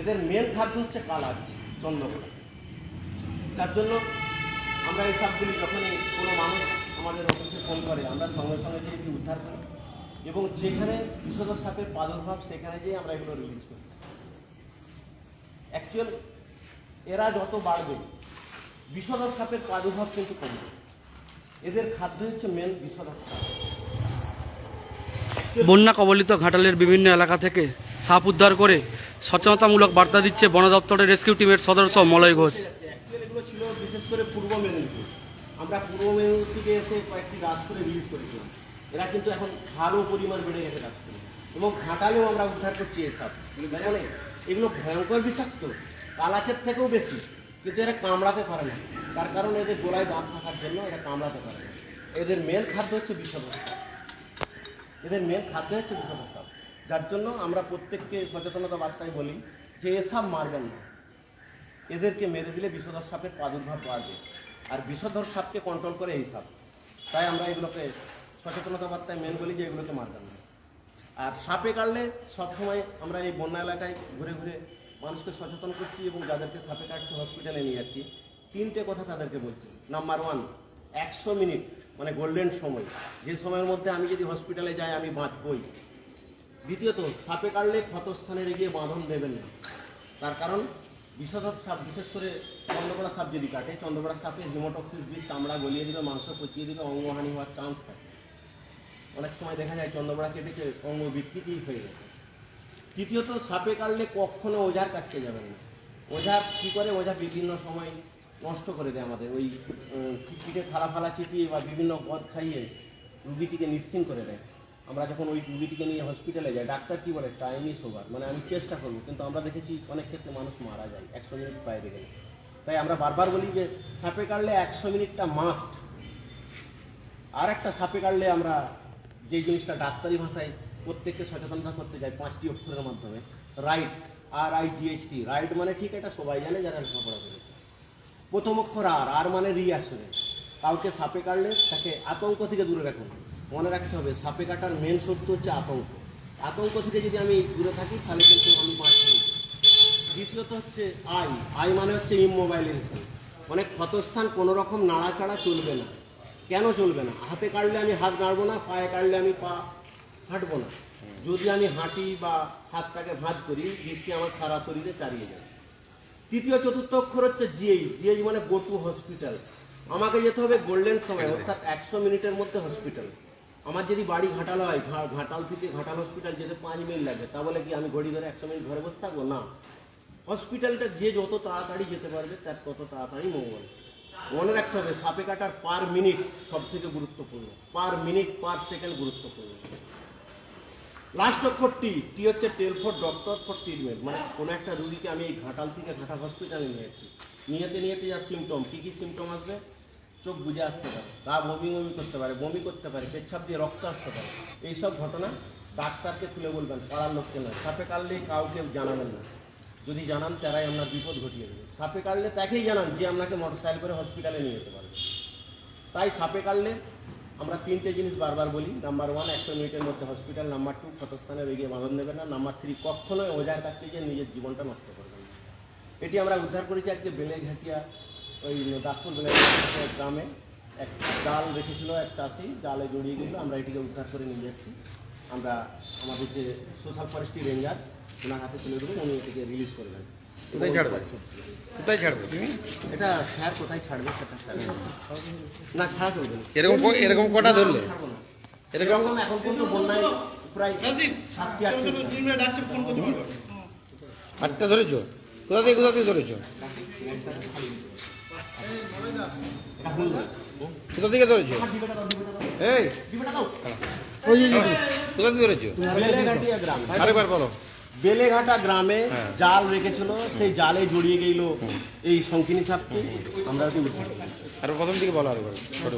এদের মেন খাদ্য হচ্ছে কালার চন্দ্রকোনা তার জন্য আমরা এই সাপগুলি যখনই কোনো মানুষ আমাদের অফিসে ফোন করে, আমরা সঙ্গে সঙ্গে যেয়ে এটি উদ্ধার করি এবং যেখানে বিষধর সাপের প্রাদুর্ভাব, সেখানে যেয়ে আমরা এগুলো রিলিজ করি। অ্যাকচুয়াল এরা যত বাড়বে বিষধর সাপের প্রাদুর্ভাব কিন্তু কমবে। এদের খাদ্য হচ্ছে মেন সাপ। বন্যা কবলিত ঘাটালের বিভিন্ন এলাকা থেকে সাপ উদ্ধার করে সচেতনতামূলক বার্তা দিচ্ছে বন দপ্তরের রেস্কিউ টিমের সদস্য মলয় ঘোষ। এগুলো ছিল বিশেষ করে পূর্ব মেদিনীপুর। আমরা পূর্ব মেদিনীপুর থেকে এসে কয়েকটি করে রিলিজ করেছিলাম। এরা কিন্তু এখন পরিমাণ বেড়ে এবং আমরা উদ্ধার করছি এগুলো ভয়ঙ্কর বিষাক্ত। থেকেও বেশি। কিন্তু এরা কামড়াতে পারে না। তার কারণ এদের গোলায় থাকার জন্য কামড়াতে পারে না। এদের মেন খাদ্য হচ্ছে বিষধর এদের মেন খাদ্য হচ্ছে সাপ। যার জন্য আমরা প্রত্যেককে সচেতনতা বার্তায় বলি যে এসব মারবেন না। এদেরকে মেরে দিলে বিষধর সাপের প্রাদুর্ভাব বাড়বে। আর বিষধর সাপকে কন্ট্রোল করে এই সাপ। তাই আমরা এগুলোকে সচেতনতা বার্তায় মেন বলি যে এগুলোকে মারবেন না। আর সাপে কাটলে সবসময় আমরা এই বন্যা এলাকায় ঘুরে ঘুরে মানুষকে সচেতন করছি এবং যাদেরকে সাপে কাটছে হসপিটালে নিয়ে যাচ্ছি, তিনটে কথা তাদেরকে বলছি। নাম্বার ওয়ান একশো মিনিট মানে গোল্ডেন সময়। যে সময়ের মধ্যে আমি যদি হসপিটালে যাই, আমি বাঁচবই। দ্বিতীয়ত, সাপে কাটলে ক্ষতস্থানে গিয়ে বাঁধন দেবেন না। তার কারণ বিষধর সাপ, বিশেষ করে চন্দ্রকোড়া সাপ যদি কাটে চন্দ্রকোড়া সাপে হিমোটক্সিস, বিষ, চামড়া গলিয়ে দিবে, মাংস পচিয়ে দিবে অঙ্গহানি হওয়ার চান্স থাকে। অনেক সময় দেখা যায় চন্দ্রকোড়া কেটেছে অঙ্গ বিকৃতি হয়ে গেছে তৃতীয়ত, সাপে কাটলে কখনো ওঝার কাছকে যাবেন না। ওঝা কী করে? ওঝা বিভিন্ন সময় নষ্ট করে দেয় আমাদের। ওই পিঠে থালা ফালা চিটিয়ে বা বিভিন্ন পদ খাইয়ে রুগীটিকে নিশ্চিন করে দেয়। আমরা যখন ওই রুগীটিকে নিয়ে হসপিটালে যাই, ডাক্তার কি বলে? টাইম ইস ওভার মানে আমি চেষ্টা করব, কিন্তু আমরা দেখেছি অনেক ক্ষেত্রে মানুষ মারা যায়, একশো মিনিট বাইরে গেলে। তাই আমরা বারবার বলি যে, সাপে কাটলে একশো মিনিটটা মাস্ট আর একটা সাপে কাটলে আমরা যে জিনিসটা ডাক্তারি ভাষায় প্রত্যেককে সচেতনতা করতে যাই, পাঁচটি অক্ষরের মাধ্যমে right R I GST right মানে ঠিক এটা সবাই জানে যারা লেখাপড়া করেছে প্রথম অক্ষর আর আর মানে রিঅ্যাসুরেন্স কাউকে সাপে কাটলে তাকে আতঙ্ক থেকে দূরে রাখুন। মনে রাখতে হবে সাপে কাটার মেন শত্রু হচ্ছে আতঙ্ক। আতঙ্ক থেকে যদি আমি দূরে থাকি তাহলে কিন্তু আমি বাঁচব দ্বিতীয়ত হচ্ছে আই। আই মানে হচ্ছে ইমোবাইলাইজেশন মানে ক্ষতস্থান কোনো রকম নাড়াচাড়া চলবে না। কেন চলবে না? হাতে কাটলে আমি হাত নাড়বো না পায়ে কাটলে আমি পা হাঁটবো না। যদি আমি হাঁটি বা হাতটাকে ভাঁজ করি বৃষ্টি আমার সারা শরীরে চালিয়ে যাবে। তৃতীয় চতুর্থ অক্ষর হচ্ছে জিএই জিএই মানে গো টু হসপিটাল আমাকে যেতে হবে গোল্ডেন সময় অর্থাৎ একশো মিনিটের মধ্যে হসপিটাল আমার যদি বাড়ি ঘাটাল হয় ঘাটাল থেকে ঘাটাল হসপিটাল যেতে পাঁচ মিনিট লাগে, তা বলে কি আমি ঘড়ি ধরে একশো মিনিট ঘরে বসে থাকব? না। হসপিটালটা যে যত তাড়াতাড়ি যেতে পারবে, তার তত তাড়াতাড়ি মঙ্গল। মনে রাখতে হবে, সাপে কাটার পার মিনিট সব থেকে গুরুত্বপূর্ণ। পার মিনিট পার সেকেন্ড গুরুত্বপূর্ণ। লাস্ট অক্ষর টি টি হচ্ছে tell for doctor for treatment মানে কোনো একটা রুগীকে আমি এই ঘাটাল থেকে ঘাটাল হসপিটালে নিয়ে যাচ্ছি। নিয়েতে নিয়েতে যা সিমটম কী কী সিমটম আসবে? চোখ বুঝে আসতে পারে গা বমি বমি করতে পারে, বমি করতে পারে, পেচ্ছাপ দিয়ে রক্ত আসতে পারে, এইসব ঘটনা ডাক্তারকে খুলে বলবেন, পাড়ার লোককে নয়, সাপে কাটলে কাউকে জানাবেন না। যদি জানান তারাই আপনার বিপদ ঘটিয়ে দেবে। সাপে কাটলে তাকেই জানান যে আপনাকে মোটরসাইকেল করে হসপিটালে নিয়ে যেতে পারবে তাই সাপে কাটলে আমরা তিনটে জিনিস বারবার বলি। নাম্বার ওয়ান একশো মিনিটের মধ্যে হসপিটাল নাম্বার টু ক্ষতস্থানে রোগী বাঁধন দেবেন না। নাম্বার থ্রি কখনোই ওজার কাছ থেকে নিজের জীবনটা নষ্ট করবেন এটি আমরা উদ্ধার করেছি আজকে বেলেঘাটিয়া ওই দাসপুর গ্রামে। এক জাল রেখেছিল এক চাষি জালে জড়িয়ে গেছিল। আমরা এটিকে উদ্ধার করে নিয়ে যাচ্ছি। আমরা আমাদের যে সোশ্যাল ফরেস্ট্রি রেঞ্জার ওনার হাতে তুলে দেবো উনি এটিকে রিলিজ করবেন কোথায় ছাড়বে? কোথায় ছাড়বে তুমি? এটা স্যার কোথায় ছাড়বে সেটা স্যার না। ছাড়া চলবে এরকম এরকম কটা ধরলে? এরকম এখন পর্যন্ত বন্যায় প্রায় সাতটি আটটি আটটা ধরেছো? কোথা থেকে কোথা থেকে ধরেছো? কোথা থেকে ধরেছো? এই। কোথা থেকে ধরেছো? আরেকবার বলো। বেলেঘাটা গ্রামে হ্যাঁ। জাল রেখেছিল সেই জালে জড়িয়ে গেল এই শঙ্কিনী সাপকে আমরা আর প্রথম থেকে বলো আরেকবার ছোট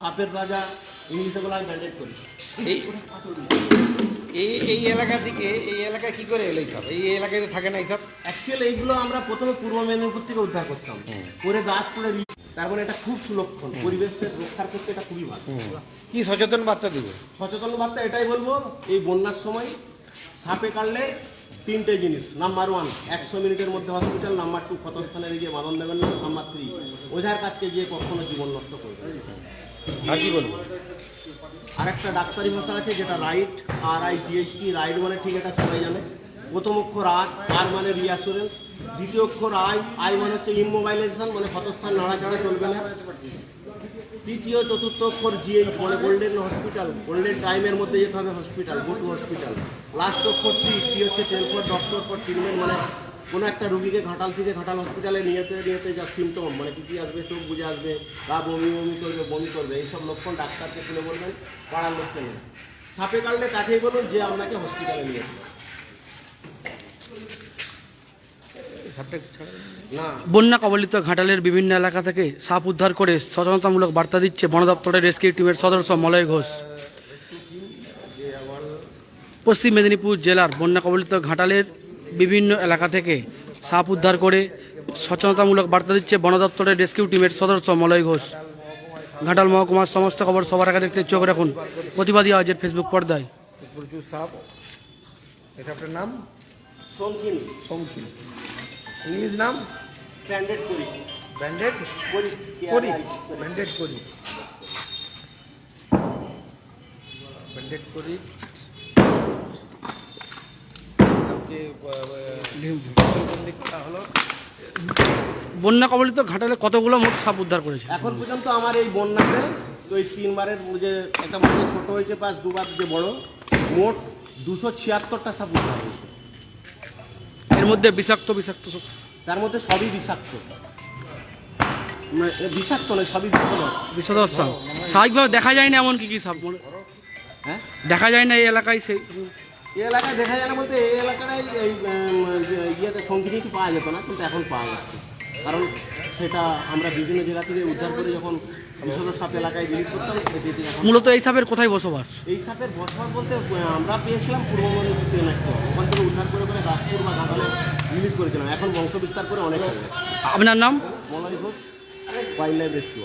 সাপের রাজা ইংলিশে বলা হয় ব্যান্ডেড করি। এই। এই এই এলাকা থেকে এই এলাকায় কি করে এলো এইসব এই এলাকায় তো থাকে না এইসব অ্যাকচুয়ালি এইগুলো আমরা প্রথমে পূর্ব মেদিনীপুর থেকে উদ্ধার করতাম। করে দাস করে তার মানে এটা খুব সুলক্ষণ পরিবেশের রক্ষার ক্ষেত্রে এটা খুবই ভালো। কি সচেতন বার্তা দিবে? সচেতন বার্তা এটাই বলব এই বন্যার সময় সাপে কাটলে তিনটে জিনিস। নাম্বার ওয়ান একশো মিনিটের মধ্যে হসপিটাল নাম্বার টু ক্ষতস্থানের গিয়ে বাঁধন দেবেন না নাম্বার থ্রি ওঝার কাছকে গিয়ে কখনো জীবন নষ্ট করবে আর কি বলব? আর একটা ডাক্তারি ভাষা আছে যেটা right R I GST right মানে ঠিক এটা সবাই জানে। প্রথম অক্ষর আর আর মানে রিঅ্যাসুরেন্স দ্বিতীয় অক্ষর আই আই মানে হচ্ছে ইমোবাইলাইজেশন মানে ক্ষতস্থান নাড়াচাড়া চলবে না। তৃতীয়, চতুর্থ অক্ষর জিএইচ মানে গোল্ডেন হসপিটাল গোল্ডেন টাইমের মধ্যে যেতে হবে hospital go to hospital last অক্ষর টি টি হচ্ছে ten for doctor for treatment মানে কোনো একটা রুগীকে ঘাটাল থেকে ঘাটাল হসপিটালে নিয়েতে নিয়েতে যা সিমটম মানে কী কী আসবে চোখ বুঝে আসবে বা বমি বমি করবে বমি করবে এইসব লক্ষণ ডাক্তারকে শুনে বলবেন পাড়ার লোককে নেই সাপে কাটলে তাকেই বলুন যে আপনাকে হসপিটালে নিয়ে যাবে। না। বন্যা কবলিত ঘাটালের বিভিন্ন এলাকা থেকে সাপ উদ্ধার করে সচেতনতামূলক বার্তা দিচ্ছে বন দপ্তরের রেস্কিউ টিমের সদস্য মলয় ঘোষ। পশ্চিম মেদিনীপুর জেলার বন্যা কবলিত ঘাটালের বিভিন্ন এলাকা থেকে সাপ উদ্ধার করে সচেতনতামূলক বার্তা দিচ্ছে বন দপ্তরের রেস্কিউ টিমের সদস্য মলয় ঘোষ। ঘাটাল মহকুমার সমস্ত খবর সবার আগে দেখতে চোখ রাখুন। প্রতিবাদী আজের ফেসবুক পর্দায়। প্রচুর সাপ। এই সাপটার নাম? সমকিন শঙ্কি ইংলিশ নাম? স্ট্যান্ডার্ড করি। ব্যান্ডেড? করি। করি। ব্যান্ডেড করি। ব্যান্ডেড করি। হলো বন্যা কবলিত ঘাটালে কতগুলো মোট সাপ উদ্ধার করেছে? এখন পর্যন্ত আমার এই বন্যাতে ওই তিনবারের যে একটা মধ্যে ছোট হয়েছে পাঁচ দুবার যে বড় মোট দুশো ছিয়াত্তরটা সাপ উদ্ধার হয়েছে। এর মধ্যে বিষাক্ত বিষাক্ত সব? তার মধ্যে সবই বিষাক্ত। মানে বিষাক্ত নয় সবই বিষাক্ত। বিষধর সাপ। স্বাভাবিকভাবে দেখা যায় না এমন কি কি সাপ? হ্যাঁ? দেখা যায় না এই এলাকায় সেই এই এলাকায় দেখা যায় না বলতে এই এলাকায় এই ইয়েতে সংগীত পাওয়া যেত না কিন্তু এখন পাওয়া যাচ্ছে। কারণ সেটা আমরা বিভিন্ন জায়গা থেকে উদ্ধার করে যখন বিষধর সাপ এলাকায় রিলিজ করতাম মূলত এই সাপের কোথায় বসবাস? এই সাপের বসবাস বলতে আমরা পেয়েছিলাম পূর্ব মেদিনীপুর ম্যাক্সিমাম ওখান থেকে উদ্ধার করে করে দাসপুর বা ঘাটালে রিলিজ করেছিলাম। এখন বংশ বিস্তার করে অনেক আপনার নাম? Malay Ghosh wild life rescue